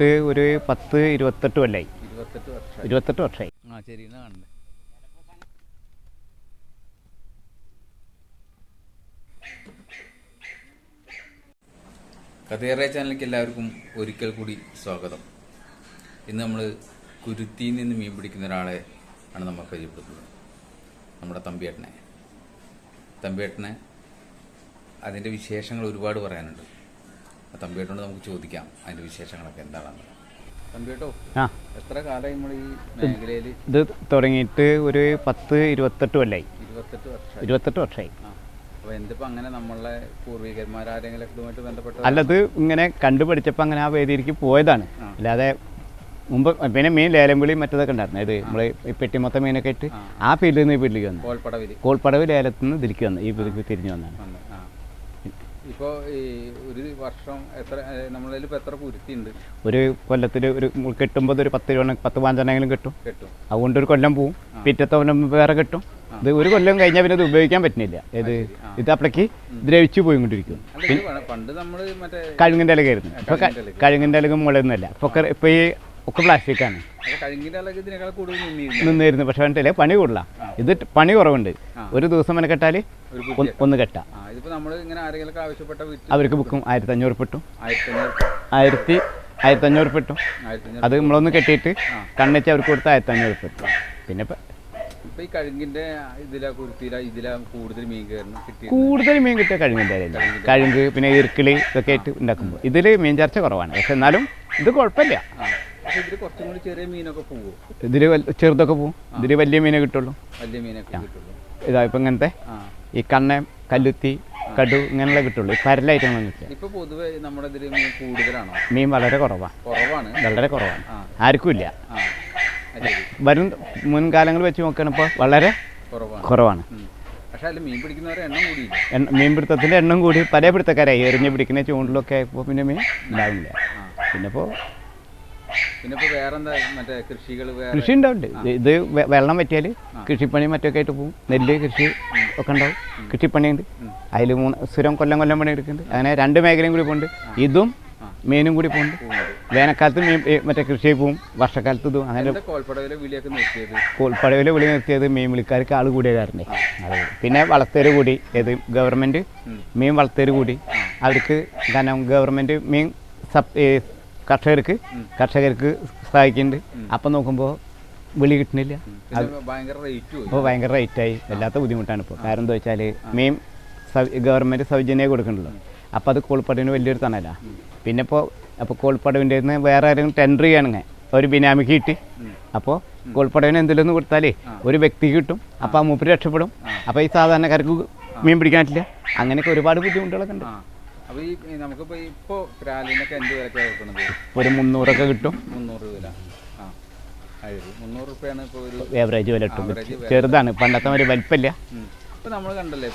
തുടങ്ങിയിട്ട് ഒരു പത്ത് ഇരുപത്തെട്ട് കൊല്ലായി. ഇരുപത്തെട്ട് വർഷം ഇരുപത്തെട്ട് വർഷമായി. ആ ശരി എന്നാ കാണണ്ടേ? കഥേറ ചാനലിലേക്ക് എല്ലാവർക്കും ഒരിക്കൽ കൂടി സ്വാഗതം. ഇന്ന് നമ്മൾ കുരുത്തിയിൽ നിന്ന് മീൻ പിടിക്കുന്ന ഒരാളെ ആണ് നമ്മൾ പരിചയപ്പെടുത്തുന്നത്. നമ്മുടെ തമ്പിയേട്ടനെ. തമ്പിയേട്ടനെ അതിന്റെ വിശേഷങ്ങൾ ഒരുപാട് പറയാനുണ്ട്. ആ തമ്പിയേട്ടനോട് നമുക്ക് ചോദിക്കാം അതിന്റെ വിശേഷങ്ങളൊക്കെ എന്താണെന്ന്. തമ്പിയേട്ടോ എത്ര കാലമായി നമ്മൾ ഈ മേഖലയിൽ ഇത് തുടങ്ങിയിട്ട് ഒരു പത്ത് ഇരുപത്തെട്ട് കൊല്ലായി. ഇരുപത്തെട്ട് വർഷം ഇരുപത്തെട്ട് വർഷമായി. അങ്ങനെ നമ്മളെ പൂർവികന്മാരാരെങ്കിലും ഇതുമായിട്ട് ബന്ധപ്പെട്ട അല്ലത് ഇങ്ങനെ കണ്ടുപിടിച്ചപ്പോൾ അങ്ങനെ ആ വേദിയിലേക്ക് പോയതാണ്. അല്ലാതെ മുമ്പ് പിന്നെ മീൻ ലേലം വിളി മറ്റതൊക്കെ ഉണ്ടായിരുന്നു. അതായത് നമ്മൾ ഈ പെട്ടിമൊത്ത മീനൊക്കെ ഇട്ട് ആ. ഫീൽഡിൽ നിന്ന് ഈ ഫീൽഡിലേക്ക് വന്നു. കോൾപ്പടവിൽ കോൾപ്പടവ് ലേലത്തിൽ നിന്ന് വന്നു. ഈ ഫീൽഡിലേക്ക് തിരിഞ്ഞു വന്നാണ് ഇപ്പോൾ ഈ ഒരു വർഷം എത്ര നമ്മളതിൽ ഇപ്പോൾ എത്ര കുരുത്തി ഉണ്ട് ഒരു കൊല്ലത്തിൽ ഒരു കെട്ടുമ്പോൾ ഒരു പത്ത് രൂപ പത്ത് പാഞ്ചെണ്ണെങ്കിലും കിട്ടും. കിട്ടും. അതുകൊണ്ട് ഒരു കൊല്ലം പോവും. പിറ്റത്തെ കൊല്ലം വേറെ കിട്ടും. ഇത് ഒരു കൊല്ലം കഴിഞ്ഞാൽ പിന്നെ ഇത് ഉപയോഗിക്കാൻ പറ്റുന്നില്ല. ഇത് ഇത് അപ്പളേക്ക് ദ്രവിച്ചു പോയിക്കൊണ്ടിരിക്കും. അല്ല ഇത് പ- പണ്ട് നമ്മൾ മറ്റേ കഴുങ്ങിന്റെ ഇലകായിരുന്നു ഇപ്പോൾ കഴുങ്ങിന്റെ അലകും കഴുങ്ങിന്റെ ഇലക മുളയൊന്നുമല്ല ഇപ്പോൾ ഒക്കെ ഇപ്പോൾ ഈ ഒക്കെ പ്ലാസ്റ്റിക് ആണ് ഇതിനേക്കാൾ കൂടുതൽ നിന്നിരുന്നു. നിന്നിരുന്നു. പക്ഷെ പണി കൂടുതലാണ് ഇത് പണി കുറവുണ്ട്. ഒരു ദിവസം മെനെ കെട്ടാൽ? ഒന്ന് കെട്ടാം. അവർക്ക് ബുക്കും ആയിരത്തി അഞ്ഞൂറ് പെട്ടു ആയിരത്തി ആയിരത്തി അഞ്ഞൂറ് പെട്ടും അത് നമ്മളൊന്ന് കെട്ടിയിട്ട്. കണ്ണിച്ച് അവർക്ക് കൊടുത്ത് ആയിരത്തി അഞ്ഞൂറ് പെട്ടും പിന്നെ ഇപ്പൊ ഈ ഇതിലാ കുരുത്തിയില ഇതിലാ കൂടുതൽ മീൻ കയറുന്നു കൂടുതൽ മീൻ കിട്ടിയ കഴുങ്ക് പിന്നെ ഇരുക്കിളി ഇതൊക്കെ ആയിട്ട് ഉണ്ടാക്കുമ്പോൾ. ഇതിൽ മീൻ ചർച്ച കുറവാണ്. പക്ഷെ എന്നാലും ഇത് കുഴപ്പമില്ല. കുറച്ചും ചെറിയ മീനൊക്കെ പോകും ഇതിൽ ചെറുതൊക്കെ പോകും ഇതിൽ വലിയ മീനെ കിട്ടുള്ളൂ. വലിയ മീനൊക്കെ കിട്ടുള്ളൂ. ഇതാ ഇപ്പം ഇങ്ങനത്തെ ഈ കണ്ണ കല്ലുത്തി കടു ഇങ്ങനെയുള്ള കിട്ടുള്ളൂ. ഈ ഇപ്പൊ പൊതുവെ നമ്മുടെ ഇതിൽ മീൻ കൂടുതലാണോ? മീൻ വളരെ കുറവാണ്. കുറവാണ്? വളരെ കുറവാണ്. ആർക്കും ഇല്ല. വരും മുൻകാലങ്ങൾ വെച്ച് നോക്കുകയാണിപ്പോൾ വളരെ കുറവാണ്. മീൻ പിടുത്തത്തിന്റെ എണ്ണം കൂടി പല പിടുത്തക്കാരായി. എറിഞ്ഞ് പിടിക്കുന്ന ചൂണ്ടിലൊക്കെ ആയപ്പോൾ പിന്നെ മീൻ ഉണ്ടാവില്ല. പിന്നെ ഇപ്പോൾ കൃഷി ഉണ്ടാവില്ലേ ഇത് വെള്ളം പറ്റിയാൽ കൃഷിപ്പണി മറ്റൊക്കെ ആയിട്ട് പോകും നെല്ല് കൃഷി ഒക്കെ ഉണ്ടാവും. കൃഷിപ്പണിയുണ്ട്. അതിൽ മൂന്ന് സ്ഥിരം കൊല്ലം കൊല്ലം പണി എടുക്കുന്നുണ്ട്. അങ്ങനെ രണ്ട് മേഖലയും കൂടി പോകുന്നുണ്ട് ഇതും മീനും കൂടി പോകുന്നുണ്ട് വേനൽക്കാലത്ത് മീൻ മറ്റേ കൃഷി പോവും. വർഷക്കാലത്ത് ഇതും. അങ്ങനെ കോൽപ്പടവിലെ കോൾപ്പടവിലെ വിളി നിർത്തിയത് മീൻ വിളിക്കാർക്ക് ആൾ കൂടിയ കാരണം പിന്നെ വളർത്തേര് കൂടി. ഏത് ഗവൺമെന്റ്. മീൻ വളർത്തേര് കൂടി. അവർക്ക് കാരണം ഗവൺമെന്റ് മീൻ സബ് കർഷകർക്ക് കർഷകർക്ക് സഹായിക്കുന്നുണ്ട്. അപ്പം നോക്കുമ്പോൾ വിളി കിട്ടുന്നില്ല. ഇപ്പോൾ ഭയങ്കര റേറ്റായി വല്ലാത്ത ബുദ്ധിമുട്ടാണ് ഇപ്പോൾ കാരണം എന്താ വെച്ചാൽ മീൻ ഗവൺമെന്റ് സൗജന്യം കൊടുക്കണല്ലോ അപ്പോൾ അത് കോൾപ്പടവിന് വലിയൊരു തണല. പിന്നെ ഇപ്പോൾ അപ്പോൾ കോൾപ്പടവിന്റെ നിന്ന് വേറെ ആരെങ്കിലും ടെൻഡർ ചെയ്യണമെങ്കിൽ ഒരു ബിനാമിക്ക് കിട്ടി. അപ്പോൾ കോൾപ്പടവിന് എന്തെങ്കിലും കൊടുത്താലേ ഒരു വ്യക്തി കിട്ടും. അപ്പോൾ ആ മൂപ്പര് രക്ഷപ്പെടും. അപ്പോൾ ഈ സാധാരണക്കാർക്ക് മീൻ പിടിക്കാൻ പറ്റില്ല അങ്ങനെയൊക്കെ ഒരുപാട് ബുദ്ധിമുട്ടുകളൊക്കെ ഉണ്ട്. ഈ പ്രാലിനൊക്കെ എന്ത് വിലക്കാണ് വെക്കണത് ഒരു മുന്നൂറൊക്കെ കിട്ടും. മുന്നൂറ് ആ അത് ശരി മുന്നൂറ് റുപ്യാണ് ഇപ്പോൾ ഒരു ഏവറേജ് വില കിട്ടും. ചെറുതാണ്. പണ്ടത്തെ ഒരു വലിപ്പമില്ല ഉം. ഇപ്പൊ നമ്മൾ കണ്ടല്ലേ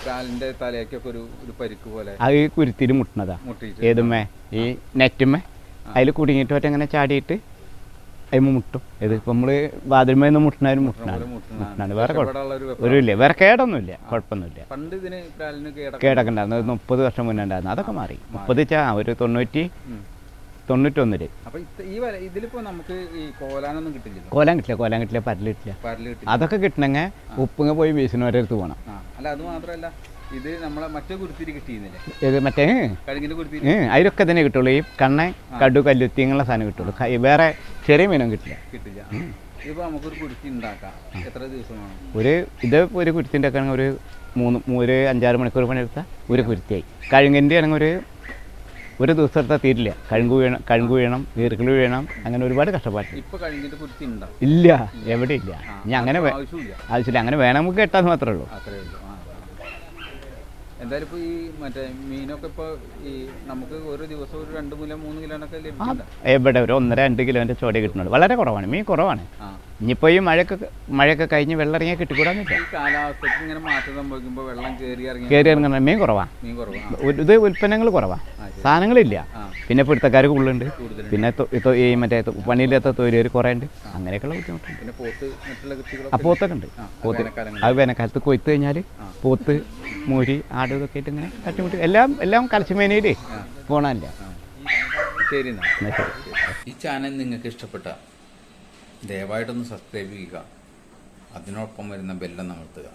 തലയൊക്കെ ഒരു ഒരു പരിക്ക് പോലെ. അത് കുരുത്തിയിൽ മുട്ടണതാ. ഏതുമേ ഏതുമ്മേ? ഈ നെറ്റുമേ അതിൽ കുടുങ്ങിയിട്ട് ഒറ്റ ചാടിയിട്ട് അതിന് മുട്ടും. ഇത് ഇപ്പം നമ്മൾ വാതിൽമേ നിന്ന് മുട്ടണാണ് പോലെ മുട്ടുന്നതാണ്. മുട്ടണാണ് വേറെ ഒരു ഒരു ഇല്ല വേറെ കേടൊന്നുമില്ല. കുഴപ്പമൊന്നുമില്ല. പണ്ട് ഇതിന് കേടൊക്കെ ഉണ്ടായിരുന്നു. മുപ്പത് വർഷം മുന്നേ ഉണ്ടായിരുന്നു. അതൊക്കെ മാറി. മുപ്പത് വെച്ചാൽ ഒരു തൊണ്ണൂറ്റി. തൊണ്ണൂറ്റൊന്നിൽ. കോലാൻ കിട്ടില്ല. കോലാൻ കിട്ടില്ല. പരൽ കിട്ടില്ല. അതൊക്കെ കിട്ടണമെങ്കിൽ ഉപ്പുങ്ങ പോയി വീശിനോരെ അടുത്ത് പോകണം അല്ല അത് മാത്രല്ല. ഇത് നമ്മളെ മറ്റേ കുരുത്തിരി കിട്ടിയിരുന്നില്ലേ? ഇത് മറ്റേ കഴുകിന്റെ കുരുത്തിരി? അതിലൊക്കെ തന്നെ കിട്ടുള്ളൂ. ഈ കണ്ണ കടു കല്ലുത്തി ഇങ്ങനെയുള്ള സാധനം കിട്ടുള്ളൂ. വേറെ ചെറിയ മീനും കിട്ടില്ല. കിട്ടില്ല. ഇതിപ്പോ നമുക്കൊരു കുരുത്തി ഉണ്ടാക്കാം. എത്ര ദിവസം വേണം? ഒരു ഇത് ഒരു കുരുത്തി ഉണ്ടാക്കുകയാണെങ്കിൽ ഒരു മൂന്ന് ഒരു അഞ്ചാറ് മണിക്കൂർ പണിയെടുത്താൽ ഒരു കുരുത്തിയായി. കഴുങ്ങിന്റെ ആണെങ്കിൽ ഒരു ഒരു ദിവസം എടുത്താൽ തീരില്ല. കഴുങ്കു വീണം കഴുങ്കു വീണം ഈർക്കിളി വീണം അങ്ങനെ ഒരുപാട് കഷ്ടപ്പാട് ഇപ്പൊ കഴിഞ്ഞിട്ട് കുരുത്തി ഉണ്ടാവും ഇല്ല എവിടെ ഇല്ല. ഇനി അങ്ങനെ ആവശ്യമില്ല. അങ്ങനെ വേണമെങ്കിൽ കെട്ടാന്ന് മാത്രമേ ഉള്ളൂ. അത്രേ ഉള്ളൂ. എന്തായാലും ഇപ്പൊ ഈ മറ്റേ മീനൊക്കെ ഇപ്പൊ ഈ നമുക്ക് ഒരു ദിവസം ഒരു രണ്ട് കിലോ മൂന്ന് കിലോനൊക്കെ ലഭിക്കും എവിടെ? ഒരു ഒന്നര രണ്ട് കിലോന്റെ ചോടി കിട്ടുന്നുള്ളൂ വളരെ കുറവാണ്. മീൻ കുറവാണ്. ആ. ഇനിയിപ്പോൾ ഈ മഴയൊക്കെ മഴയൊക്കെ കഴിഞ്ഞ് വെള്ളം ഇറങ്ങിയാൽ കിട്ടിക്കൂടാന്നില്ല. ഇങ്ങനെ മാറ്റം സംഭവിക്കുമ്പോൾ വെള്ളം കയറി ഇറങ്ങി കയറി ഇറങ്ങുന്ന മീൻ കുറവാ. മീൻ കുറവാണ് ഒരു- ഇത് ഉൽപ്പന്നങ്ങൾ കുറവാണ് സാധനങ്ങളില്ല. പിന്നെ പിടുത്തക്കാർ കൂടുതലുണ്ട്. പിന്നെ ഈ മറ്റേ പണിയില്ലാത്ത തൊഴിലുകാർ കുറേ ഉണ്ട് അങ്ങനെയൊക്കെയുള്ള ബുദ്ധിമുട്ടുണ്ട്. ആ പോത്തൊക്കെ ഉണ്ട്. പോത്ത് അത് വേനൽക്കാലത്ത് കൊയ്ത്ത് കഴിഞ്ഞാൽ പോത്ത് മൂരി ആട് ഇതൊക്കെ ആയിട്ട് ഇങ്ങനെ തട്ടിമുട്ടി എല്ലാം എല്ലാം കലച്ചുമേനയിൽ പോണല്ല ശരി. ഈ ചാനൽ നിങ്ങൾക്ക് ഇഷ്ടപ്പെട്ട ദയവായിട്ടൊന്ന് സബ്സ്ക്രൈബ് ചെയ്യുക. അതിനൊപ്പം വരുന്ന ബെല്ലം അമർത്തുക.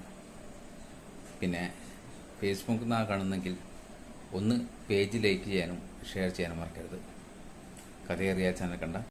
പിന്നെ ഫേസ്ബുക്കിൽ നിന്നാണ് കാണുന്നെങ്കിൽ ഒന്ന് പേജ് ലൈക്ക് ചെയ്യാനും ഷെയർ ചെയ്യാനും മറക്കരുത്. കഥയേറിയ ചാനൽ കണ്ട